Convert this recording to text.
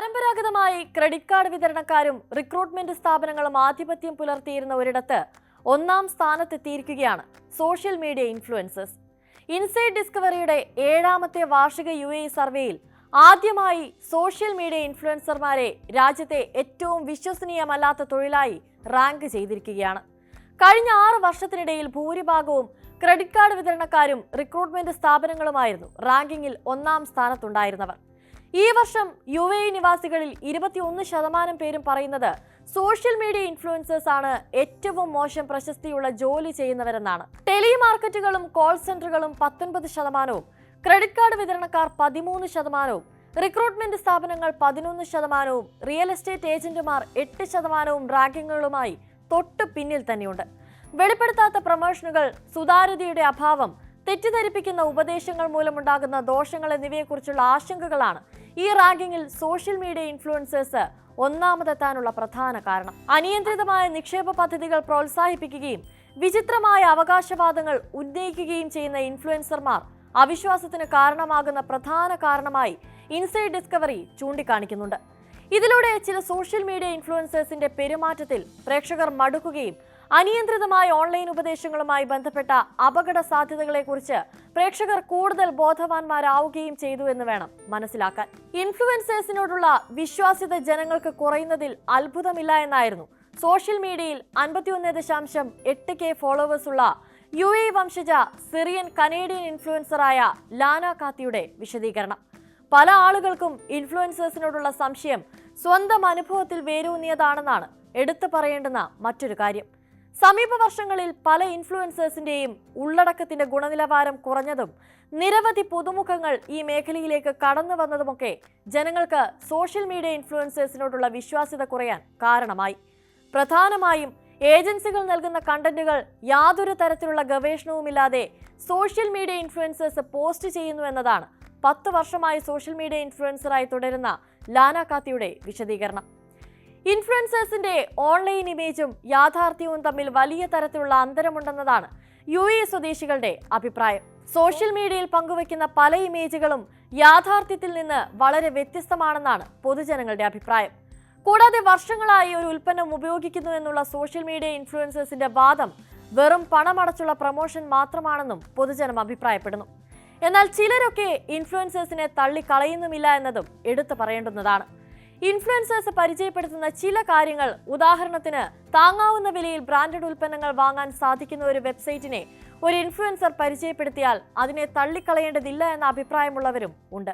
പരമ്പരാഗതമായി credit card വിതരണക്കാരും recruitment സ്ഥാപനങ്ങളും ആധിപത്യം പുലർത്തിയിരുന്ന ഒരിടത്ത് ഒന്നാം സ്ഥാനത്തെത്തിയിരിക്കുകയാണ് സോഷ്യൽ മീഡിയ ഇൻഫ്ലുവൻസസ് ഇൻസൈഡ് ഡിസ്കവറിയുടെ ഏഴാമത്തെ വാർഷിക യു എ സർവേയിൽ ആദ്യമായി സോഷ്യൽ മീഡിയ ഇൻഫ്ലുവൻസർമാരെ രാജ്യത്തെ ഏറ്റവും വിശ്വസനീയമല്ലാത്ത തൊഴിലായി റാങ്ക് ചെയ്തിരിക്കുകയാണ്. കഴിഞ്ഞ ആറ് വർഷത്തിനിടയിൽ ഭൂരിഭാഗവും ക്രെഡിറ്റ് കാർഡ് വിതരണക്കാരും റിക്രൂട്ട്മെന്റ് സ്ഥാപനങ്ങളുമായിരുന്നു റാങ്കിങ്ങിൽ ഒന്നാം സ്ഥാനത്തുണ്ടായിരുന്നവർ. ഈ വർഷം യു എ നിവാസികളിൽ ഇരുപത്തിയൊന്ന് ശതമാനം പേരും പറയുന്നത് സോഷ്യൽ മീഡിയ ഇൻഫ്ലുവൻസേഴ്സ് ആണ് ഏറ്റവും മോശം പ്രശസ്തിയുള്ള ജോലി ചെയ്യുന്നവരെന്നാണ്. ടെലിമാർക്കറ്റുകളും കോൾ സെന്ററുകളും പത്തൊൻപത് ശതമാനവും ക്രെഡിറ്റ് കാർഡ് വിതരണക്കാർ പതിമൂന്ന് ശതമാനവും റിക്രൂട്ട്മെന്റ് സ്ഥാപനങ്ങൾ പതിനൊന്ന് ശതമാനവും റിയൽ എസ്റ്റേറ്റ് ഏജന്റുമാർ എട്ട് ശതമാനവും റാങ്കിങ്ങുകളുമായി തൊട്ടു പിന്നിൽ തന്നെയുണ്ട്. വെളിപ്പെടുത്താത്ത പ്രമോഷനുകൾ സുതാര്യതയുടെ അഭാവം തെറ്റിദ്ധരിപ്പിക്കുന്ന ഉപദേശങ്ങൾ മൂലമുണ്ടാകുന്ന ദോഷങ്ങൾ എന്നിവയെക്കുറിച്ചുള്ള ആശങ്കകളാണ് ഈ റാങ്കിങ്ങിൽ സോഷ്യൽ മീഡിയ ഇൻഫ്ലുവൻസേഴ്സ് ഒന്നാമതെത്താനുള്ള പ്രധാന കാരണം. അനിയന്ത്രിതമായ നിക്ഷേപ പദ്ധതികൾ പ്രോത്സാഹിപ്പിക്കുകയും വിചിത്രമായ അവകാശവാദങ്ങൾ ഉന്നയിക്കുകയും ചെയ്യുന്ന ഇൻഫ്ലുവൻസർമാർ അവിശ്വാസത്തിന് കാരണമാകുന്ന പ്രധാന കാരണമായി ഇൻസൈഡ് ഡിസ്കവറി ചൂണ്ടിക്കാണിക്കുന്നുണ്ട്. ഇതിലൂടെ ചില സോഷ്യൽ മീഡിയ ഇൻഫ്ലുവൻസേഴ്സിന്റെ പെരുമാറ്റത്തിൽ പ്രേക്ഷകർ മടുക്കുകയും അനിയന്ത്രിതമായ ഓൺലൈൻ ഉപദേശങ്ങളുമായി ബന്ധപ്പെട്ട അപകട സാധ്യതകളെക്കുറിച്ച് പ്രേക്ഷകർ കൂടുതൽ ബോധവാന്മാരാവുകയും ചെയ്തു എന്ന് വേണം മനസ്സിലാക്കാൻ. ഇൻഫ്ലുവൻസേഴ്സിനോടുള്ള വിശ്വാസ്യത ജനങ്ങൾക്ക് കുറയുന്നതിൽ അത്ഭുതമില്ല എന്നായിരുന്നു. സോഷ്യൽ മീഡിയയിൽ അൻപത്തിയൊന്ന് ദശാംശം എട്ട് കെ ഫോളോവേഴ്സുള്ള യു എ വംശജ സിറിയൻ കനേഡിയൻ ഇൻഫ്ലുവൻസറായ ലാന കാത്തിയുടെ വിശദീകരണം. പല ആളുകൾക്കും ഇൻഫ്ലുവൻസേഴ്സിനോടുള്ള സംശയം സ്വന്തം അനുഭവത്തിൽ വേരൂന്നിയതാണെന്നാണ് എടുത്തു പറയേണ്ടുന്ന മറ്റൊരു കാര്യം. സമീപ വർഷങ്ങളിൽ പല ഇൻഫ്ലുവൻസേഴ്സിന്റെയും ഉള്ളടക്കത്തിന്റെ ഗുണനിലവാരം കുറഞ്ഞതും നിരവധി പുതുമുഖങ്ങൾ ഈ മേഖലയിലേക്ക് കടന്നു വന്നതുമൊക്കെ ജനങ്ങൾക്ക് സോഷ്യൽ മീഡിയ ഇൻഫ്ലുവൻസേഴ്സിനോടുള്ള വിശ്വാസ്യത കുറയാൻ കാരണമായി. പ്രധാനമായും ഏജൻസികൾ നൽകുന്ന കണ്ടന്റുകൾ യാതൊരു തരത്തിലുള്ള ഗവേഷണവുമില്ലാതെ സോഷ്യൽ മീഡിയ ഇൻഫ്ലുവൻസേഴ്സ് പോസ്റ്റ് ചെയ്യുന്നു എന്നതാണ് പത്ത് വർഷമായി സോഷ്യൽ മീഡിയ ഇൻഫ്ലുവൻസറായി തുടരുന്ന ലാന കാത്തിയുടെ വിശദീകരണം. ഇൻഫ്ലുവൻസേഴ്സിന്റെ ഓൺലൈൻ ഇമേജും യാഥാർത്ഥ്യവും തമ്മിൽ വലിയ തരത്തിലുള്ള അന്തരമുണ്ടെന്നതാണ് യു എ സ്വദേശികളുടെ അഭിപ്രായം. സോഷ്യൽ മീഡിയയിൽ പങ്കുവയ്ക്കുന്ന പല ഇമേജുകളും യാഥാർത്ഥ്യത്തിൽ നിന്ന് വളരെ വ്യത്യസ്തമാണെന്നാണ് പൊതുജനങ്ങളുടെ അഭിപ്രായം. കൂടാതെ വർഷങ്ങളായി ഒരു ഉൽപ്പന്നം ഉപയോഗിക്കുന്നു എന്നുള്ള സോഷ്യൽ മീഡിയ ഇൻഫ്ലുവൻസേഴ്സിന്റെ വാദം വെറും പണമടച്ചുള്ള പ്രൊമോഷൻ മാത്രമാണെന്നും പൊതുജനം അഭിപ്രായപ്പെടുന്നു. എന്നാൽ ചിലരൊക്കെ ഇൻഫ്ലുവൻസേഴ്സിനെ തള്ളിക്കളയുന്നുമില്ല എന്നതും എടുത്തു പറയേണ്ടുന്നതാണ്. ഇൻഫ്ലുവൻസേഴ്സ് പരിചയപ്പെടുത്തുന്ന ചില കാര്യങ്ങൾ ഉദാഹരണത്തിന് താങ്ങാവുന്ന വിലയിൽ ബ്രാൻഡഡ് ഉൽപ്പന്നങ്ങൾ വാങ്ങാൻ സാധിക്കുന്ന ഒരു വെബ്സൈറ്റിനെ ഒരു ഇൻഫ്ലുവൻസർ പരിചയപ്പെടുത്തിയാൽ അതിനെ തള്ളിക്കളയേണ്ടതില്ല എന്ന അഭിപ്രായമുള്ളവരും ഉണ്ട്.